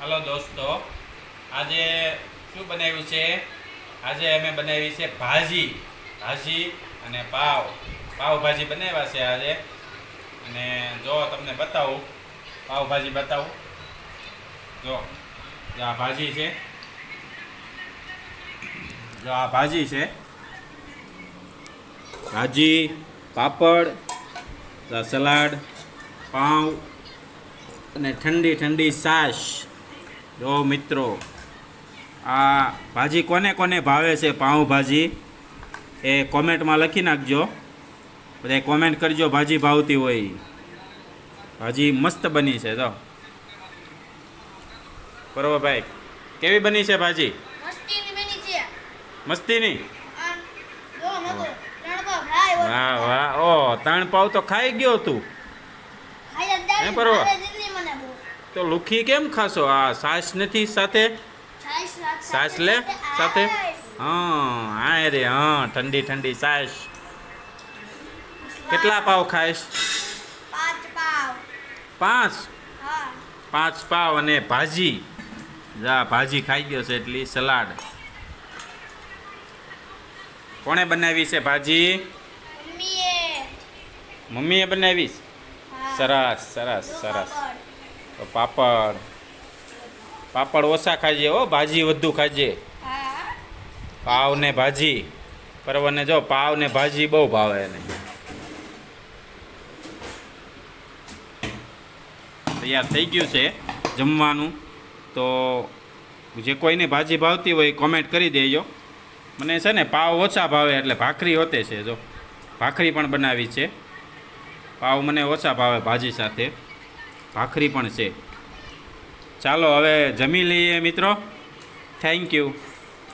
Hello દોસ્તો, આજે શું બનાવ્યું છે? આજે અમે બનાવી છે ભાજી. ભાજી અને પાવ. પાવભાજી બનાવ્યા છે આજે. અને જો તમને બતાવું પાવભાજી બતાવું. જો આ ભાજી છે. જો આ ભાજી છે. ભાજી, પાપડ સલાડ પાઉં અને ઠંડી ઠંડી છાશ જો મિત્રો આ ભાજી કોને કોને ભાવે છે? પાઉંભાજી એ કોમેન્ટમાં લખી નાખજો. બધા કોમેન્ટ કરજો ભાજી ભાવતી હોય. ભાજી મસ્ત બની છે તો બરોબર ભાઈ કેવી બની છે ભાજી? મસ્તીની વાહ વાહ. ઓ ત્રણ પાવ તો ખાઈ ગયો તું. બરોબર. ભાવે દિલ્હી મને બહુ તો લુખી કેમ ખાશો? આ સાસ નથી સાથે? સાસ લે સાથે હા હા રે હા ઠંડી ઠંડી સાસ. કેટલા પાવ ખાઈશ? પાંચ પાંચ? પાંચ પાવ અને ભાજી. જા ભાજી ખાઈ ગયો છે એટલી સલાડ. કોણે બનાવી છે ભાજી? મમ્મીએ. બનાવી સરસ સરસ સરસ. તો પાપડ. પાપડ ઓછા ખાજે હો, ભાજી વધુ ખાજે. પાવ ને ભાજી. પરવને જો પાવ ને ભાજી બહુ ભાવે એને. તૈયાર થઈ ગયું છે જમવાનું. તો જે કોઈને ભાજી ભાવતી હોય કોમેન્ટ કરી દેજો. મને છે ને પાવ ઓછા ભાવે એટલે ભાખરી હોતે છે, જો. ભાખરી પણ બનાવી છે. પાવ મને ઓછા ભાવે ભાજી સાથે. ભાખરી પણ છે. ચાલો હવે જમી લઈએ મિત્રો. Thank you